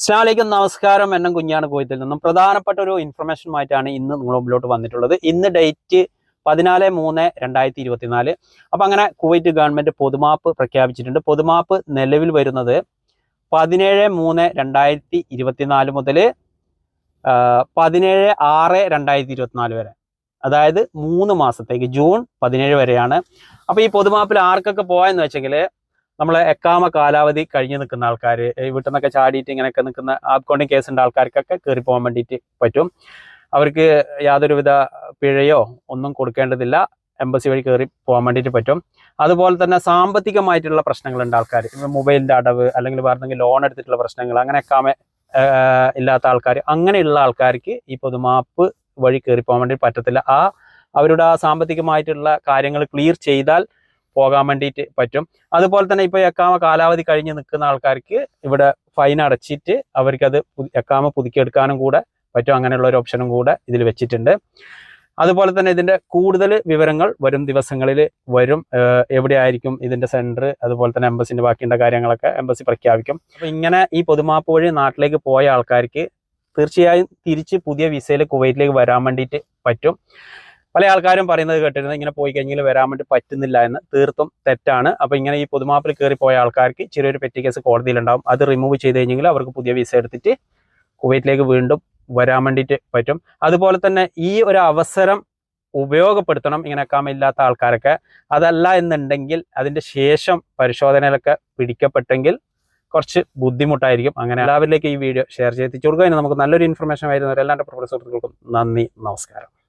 അസ്ലാമലൈക്കും നമസ്കാരം. എന്നും കുഞ്ഞാണ് കോയത്തിൽ നിന്നും. പ്രധാനപ്പെട്ട ഒരു ഇൻഫർമേഷനുമായിട്ടാണ് ഇന്ന് നിങ്ങൾ മുമ്പിലോട്ട് വന്നിട്ടുള്ളത്. ഇന്ന് ഡേറ്റ് പതിനാല് മൂന്ന് രണ്ടായിരത്തി ഇരുപത്തിനാല് അപ്പം അങ്ങനെ കുവൈറ്റ് ഗവൺമെന്റ് പൊതുമാപ്പ് പ്രഖ്യാപിച്ചിട്ടുണ്ട്. പൊതുമാപ്പ് നിലവിൽ വരുന്നത് പതിനേഴ് മൂന്ന് രണ്ടായിരത്തി ഇരുപത്തിനാല് മുതൽ പതിനേഴ് ആറ് രണ്ടായിരത്തി ഇരുപത്തിനാല് വരെ. അതായത് മൂന്ന് മാസത്തേക്ക് ജൂൺ പതിനേഴ് വരെയാണ്. അപ്പോൾ ഈ പൊതുമാപ്പിൽ ആർക്കൊക്കെ പോയെന്ന് വെച്ചെങ്കിൽ നമ്മളെ എക്കാമ കാലാവധി കഴിഞ്ഞ് നിൽക്കുന്ന ആൾക്കാർ വീട്ടിൽ നിന്നൊക്കെ ചാടിയിട്ട് ഇങ്ങനെയൊക്കെ നിൽക്കുന്ന ആപ്കോണ്ടിങ് കേസുണ്ട് ആൾക്കാർക്കൊക്കെ കയറി പോകാൻ വേണ്ടിയിട്ട് പറ്റും. അവർക്ക് യാതൊരുവിധ പിഴയോ ഒന്നും കൊടുക്കേണ്ടതില്ല. എംബസി വഴി കയറി പോകാൻ വേണ്ടിയിട്ട് പറ്റും. അതുപോലെ തന്നെ സാമ്പത്തികമായിട്ടുള്ള പ്രശ്നങ്ങളുണ്ട് ആൾക്കാർ മൊബൈലിന്റെ അടവ് അല്ലെങ്കിൽ വേറെ ലോൺ എടുത്തിട്ടുള്ള പ്രശ്നങ്ങൾ അങ്ങനെ എക്കാമ ഇല്ലാത്ത ആൾക്കാർ അങ്ങനെയുള്ള ആൾക്കാർക്ക് ഈ പൊതുമാപ്പ് വഴി കയറി പോകാൻ വേണ്ടി പറ്റത്തില്ല. ആ അവരുടെ ആ സാമ്പത്തികമായിട്ടുള്ള കാര്യങ്ങൾ ക്ലിയർ ചെയ്താൽ പോകാൻ വേണ്ടിയിട്ട് പറ്റും. അതുപോലെ തന്നെ ഇപ്പോൾ എക്കാമ കാലാവധി കഴിഞ്ഞ് നിൽക്കുന്ന ആൾക്കാർക്ക് ഇവിടെ ഫൈൻ അടച്ചിട്ട് അവർക്കത് എക്കാമ പുതുക്കിയെടുക്കാനും കൂടെ പറ്റും. അങ്ങനെയുള്ള ഒരു ഓപ്ഷനും കൂടെ ഇതിൽ വെച്ചിട്ടുണ്ട്. അതുപോലെ തന്നെ ഇതിന്റെ കൂടുതൽ വിവരങ്ങൾ വരും ദിവസങ്ങളിൽ വരും. എവിടെ എവിടെയായിരിക്കും ഇതിന്റെ സെന്റർ അതുപോലെ തന്നെ എംബസിന്റെ ബാക്കിയുള്ള കാര്യങ്ങളൊക്കെ എംബസി പ്രഖ്യാപിക്കും. അപ്പൊ ഇങ്ങനെ ഈ പൊതുമാപ്പ് വഴി നാട്ടിലേക്ക് പോയ ആൾക്കാർക്ക് തീർച്ചയായും തിരിച്ച് പുതിയ വിസയിൽ കുവൈറ്റിലേക്ക് വരാൻ വേണ്ടിയിട്ട് പറ്റും. പല ആൾക്കാരും പറയുന്നത് കേട്ടിരുന്നത് ഇങ്ങനെ പോയി കഴിഞ്ഞാൽ വരാൻ വേണ്ടി പറ്റുന്നില്ല എന്ന്. തീർത്തും തെറ്റാണ്. അപ്പൊ ഇങ്ങനെ ഈ പൊതുമാപ്പിൽ കയറി പോയ ആൾക്കാർക്ക് ചെറിയൊരു പെറ്റി കേസ് കോടതിയിലുണ്ടാവും. അത് റിമൂവ് ചെയ്ത് കഴിഞ്ഞെങ്കിൽ അവർക്ക് പുതിയ വിസ എടുത്തിട്ട് കുവൈറ്റിലേക്ക് വീണ്ടും വരാൻ വേണ്ടിയിട്ട് പറ്റും. അതുപോലെ തന്നെ ഈ ഒരു അവസരം ഉപയോഗപ്പെടുത്തണം ഇങ്ങനെ കാമില്ലാത്ത ആൾക്കാരൊക്കെ. അതല്ല എന്നുണ്ടെങ്കിൽ അതിന്റെ ശേഷം പരിശോധനയിലൊക്കെ പിടിക്കപ്പെട്ടെങ്കിൽ കുറച്ച് ബുദ്ധിമുട്ടായിരിക്കും. അങ്ങനെ എല്ലാവരിലേക്ക് ഈ വീഡിയോ ഷെയർ ചെയ്ത് എത്തിച്ചു കൊടുക്കുക. നമുക്ക് നല്ലൊരു ഇൻഫർമേഷൻ ആയിരുന്നു എല്ലാവരുടെ പ്രൊഫസർ നന്ദി നമസ്കാരം.